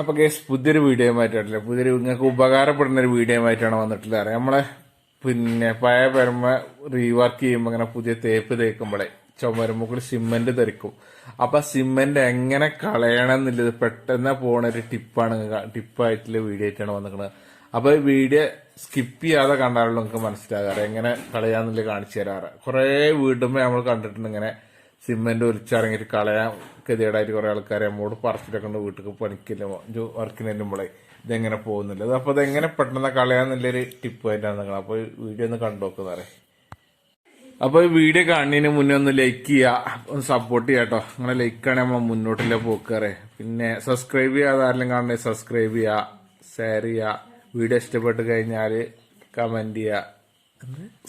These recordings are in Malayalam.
അപ്പൊ കേസ് പുതിയൊരു വീഡിയോ ആയിട്ടില്ല. പുതിയൊരു നിങ്ങൾക്ക് ഉപകാരപ്പെടുന്ന ഒരു വീഡിയോ ആയിട്ടാണ് വന്നിട്ടുള്ളത്. അറിയാം നമ്മളെ പിന്നെ പഴയ പരമ റീവർക്ക് ചെയ്യുമ്പോൾ അങ്ങനെ പുതിയ തേപ്പ് തേക്കുമ്പോഴേ ചുമരുമ്പോൾ സിമെന്റ് തെറിക്കും. അപ്പൊ സിമെന്റ് എങ്ങനെ കളയണം എന്നുള്ളത് പെട്ടെന്ന് പോണ ഒരു ടിപ്പാണ് ടിപ്പായിട്ടുള്ള വീഡിയോ ആയിട്ടാണ് വന്നിരിക്കുന്നത് അപ്പൊ വീഡിയോ സ്കിപ്പ് ചെയ്യാതെ കണ്ടാലുള്ള നിങ്ങൾക്ക് മനസ്സിലാകാറ്. എങ്ങനെ കളയാന്നുള്ളത് കാണിച്ചു തരാറ്. കുറെ വീടുമ്പോ നമ്മൾ കണ്ടിട്ടുണ്ട് ഇങ്ങനെ സിമെന്റ് ഒലിച്ചിറങ്ങിയിട്ട് കളയാൻ ഗതികേടായിട്ട് കുറെ ആൾക്കാർ നമ്മോട് പറിച്ചിട്ടൊക്കെ ഉണ്ട്. വീട്ടിൽ പണിക്കില്ല. വർക്കിന് ചെല്ലുമ്പോഴേ ഇതെങ്ങനെ പോകുന്നില്ല. അപ്പൊ ഇതെങ്ങനെ പെട്ടെന്ന് കളയാന്നുള്ളൊരു ടിപ്പ് ആയിട്ടാണ് നിങ്ങൾ അപ്പൊ വീഡിയോ ഒന്ന് കണ്ടു അപ്പൊ ഈ വീഡിയോ കാണുന്നതിന് മുന്നേ ഒന്ന് ലൈക്ക് ചെയ്യുക ഒന്ന് സപ്പോർട്ട് ചെയ്യാം കേട്ടോ അങ്ങനെ ലൈക്ക് ആണ് നമ്മൾ മുന്നോട്ടില്ല പോക്കാറ് പിന്നെ സബ്സ്ക്രൈബ് ചെയ്യാതെ ആരെങ്കിലും കാണണേ സബ്സ്ക്രൈബ് ചെയ്യുക ഷെയർ ചെയ്യുക വീഡിയോ ഇഷ്ടപ്പെട്ട് കഴിഞ്ഞാൽ കമന്റ് ചെയ്യുക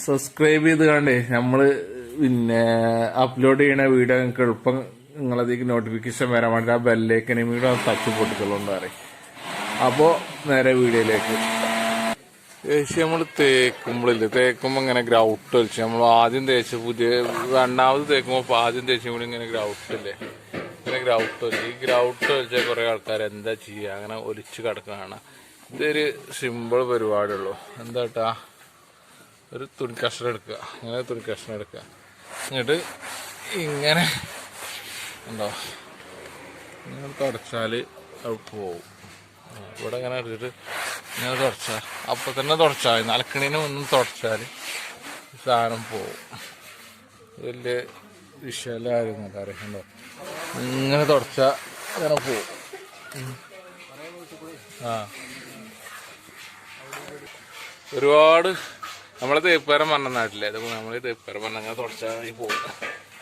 സബ്സ്ക്രൈബ് ചെയ്ത് കണ്ടേ നമ്മൾ പിന്നെ അപ്ലോഡ് ചെയ്യണ വീഡിയോ നിങ്ങൾക്ക് എളുപ്പം നിങ്ങളതിലേക്ക് നോട്ടിഫിക്കേഷൻ വരാൻ വേണ്ടി ആ ബെല്ലേക്കനെ വീട് തച്ച് പൊട്ടിച്ചുള്ളൂ പറയും. അപ്പോൾ നേരെ വീഡിയോയിലേക്ക്. ഏച്ചി നമ്മൾ തേക്കുമ്പോഴില്ല തേക്കുമ്പോൾ ഇങ്ങനെ ഗ്രൗട്ട് വലിച്ചു. നമ്മൾ ആദ്യം തേച്ച് പുതിയ രണ്ടാമത് തേക്കുമ്പോൾ ആദ്യം തേച്ചുമ്പോൾ ഇങ്ങനെ ഗ്രൗട്ട് ഇല്ലേ? ഇങ്ങനെ ഗ്രൗട്ട് വലിച്ചു. ഈ ഗ്രൗട്ട് വലിച്ച കുറെ ആൾക്കാർ എന്താ ചെയ്യുക അങ്ങനെ ഒലിച്ച് കിടക്കുകയാണ് ഇതൊരു സിമ്പിൾ പരിപാടിയുള്ളൂ. എന്താ കേട്ടാ ഒരു തുണി കഷ്ണം എടുക്കുക. അങ്ങനെ തുണി കഷ്ണം എടുക്കുക. എന്നിട്ട് ഇങ്ങനെ ഉണ്ടോ? ഇങ്ങനെ തുടച്ചാൽ അത് പോവും. ഇവിടെ ഇങ്ങനെ എടുത്തിട്ട് ഇങ്ങനെ തുടച്ചാൽ അപ്പം തന്നെ തുടച്ചാൽ നലക്കണീനെ ഒന്നും തുടച്ചാൽ സാധനം പോവും. വലിയ വിഷയമായിരുന്നു അറിയണ്ടോ ഇങ്ങനെ തുടച്ചാൽ അങ്ങനെ പോവും. ആ. ഒരുപാട് നമ്മളെ തേപ്പേരം പറഞ്ഞ നാട്ടിലെ. ഇത് നമ്മളെ തേപ്പേരം പറഞ്ഞ അങ്ങനെ തുടച്ചാൽ പോകും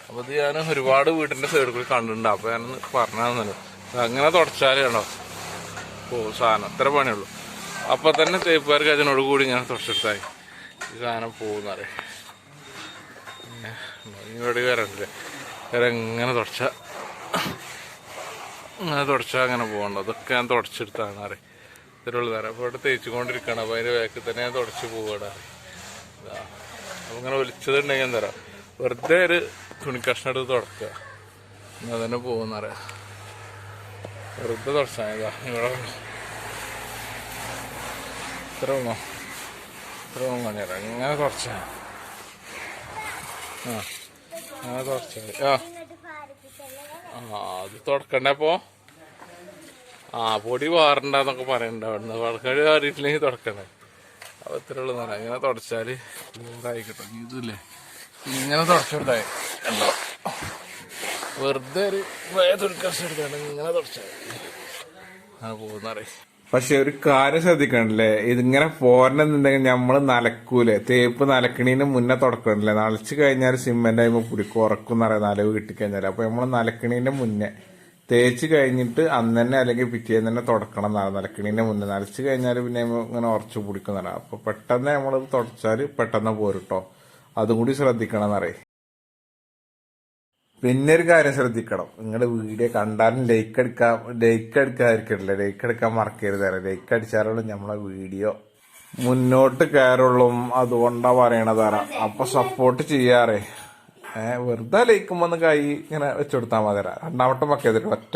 അപ്പൊ ഇത് ഞാൻ ഒരുപാട് വീടിന്റെ സൈഡിൽ കൂടി കണ്ടിട്ടുണ്ട്. അപ്പൊ ഞാൻ പറഞ്ഞു അങ്ങനെ തുടച്ചാലേ ഉണ്ടോ ഓ സാധനം. ഇത്ര പണിയുള്ളൂ. അപ്പൊ തന്നെ തേപ്പുകാർക്ക് അതിനോട് കൂടി ഇങ്ങനെ തുടച്ചെടുത്തായി. ഈ സാധനം പോകുന്നറിയ ഇവിടെ കയറണ്ടില്ലേ വേറെ എങ്ങനെ തുടച്ച? അങ്ങനെ തുടച്ചാൽ അങ്ങനെ പോകണ്ട. അതൊക്കെ ഞാൻ തുടച്ചെടുത്താണ് അറിയാം ഇത്രയുള്ളതാണ് തരാം അപ്പോൾ ഇവിടെ തേച്ചുകൊണ്ടിരിക്കണം അപ്പോൾ അതിന്റെ ബാക്കിൽ തന്നെ ഞാൻ തുടച്ച് പോകട അപ്പോൾ ഇങ്ങനെ എന്താ പറയുക വെറുതെ ഒരു തുണിക്കഷ്ണം എടുത്ത് തുടക്കുക. എന്നാൽ തന്നെ പോകുന്നറിയാം വെറുതെ തുടച്ചാൽ ഇതാ ഇവിടെ ഇത്ര വേണോ ഇത്ര കാണിയാ ഇങ്ങനെ തുടച്ചാൽ ആ അങ്ങനെ തുടച്ചാൽ ആ. ആ അത് തുടക്കണ്ടപ്പോ ആ പൊടി വാറണ്ടെന്നൊക്കെ പറയണ്ട അവിടുന്ന്. വളക്കടി വാറിയിട്ടില്ലെങ്കിൽ തുടക്കണ്ടേ? അപ്പൊ ഇത്ര ഉള്ളു നേരം ഇങ്ങനെ തുടച്ചാൽ ഇതായി കിട്ടും. ഇതില്ലേ? ഇങ്ങനെ തുടച്ചെടുത്തായി എന്തോ വെറുതെ ഒരു എടുത്താണ് ഇങ്ങനെ തുടച്ചാൽ അങ്ങനെ പോകുന്നറിയ പക്ഷെ ഒരു കാര്യം ശ്രദ്ധിക്കണല്ലേ? ഇതിങ്ങനെ പോരണെന്നുണ്ടെങ്കിൽ നമ്മൾ നലക്കൂലേ? തേപ്പ് നലക്കണീന് മുന്നേ തുടക്കണില്ലേ നലച്ച് കഴിഞ്ഞാൽ സിമെന്റ് ആയി പിടിക്കും ഉറക്കും എന്നറിയാം നലവ് കിട്ടിക്കഴിഞ്ഞാൽ അപ്പൊ നമ്മൾ നലക്കണീന്റെ മുന്നേ തേച്ച് കഴിഞ്ഞിട്ട് അന്ന് തന്നെ അല്ലെങ്കിൽ പിറ്റേന്ന് തന്നെ തുടക്കണം എന്നാണ് നലക്കണീന്റെ മുന്നേ. നലച്ച് കഴിഞ്ഞാൽ പിന്നെ ഇങ്ങനെ ഉറച്ചു പിടിക്കുന്നതാണ്. അപ്പൊ പെട്ടെന്ന് നമ്മളത് തുടച്ചാൽ പെട്ടെന്ന് പോരുട്ടോ. അതും കൂടി ശ്രദ്ധിക്കണം എന്നറിയ പിന്നെ ഒരു കാര്യം ശ്രദ്ധിക്കണം. നിങ്ങളുടെ വീഡിയോ കണ്ടാലും ലൈക്ക് എടുക്കാൻ ലൈക്ക് എടുക്കാതിരിക്കില്ല ലൈക്ക് എടുക്കാൻ മറക്കരുത്. ലൈക്ക് അടിച്ചാലുള്ള നമ്മളെ വീഡിയോ മുന്നോട്ട് കയറുള്ളൂ. അതുകൊണ്ടാണ് പറയണതാരാ അപ്പൊ സപ്പോർട്ട് ചെയ്യാറേ. വെറുതെ ലൈക്കും ഒന്ന് കൈ ഇങ്ങനെ വെച്ചുകൊടുത്താൽ മതി രണ്ടാമട്ടം ഒക്കെ ഒറ്റ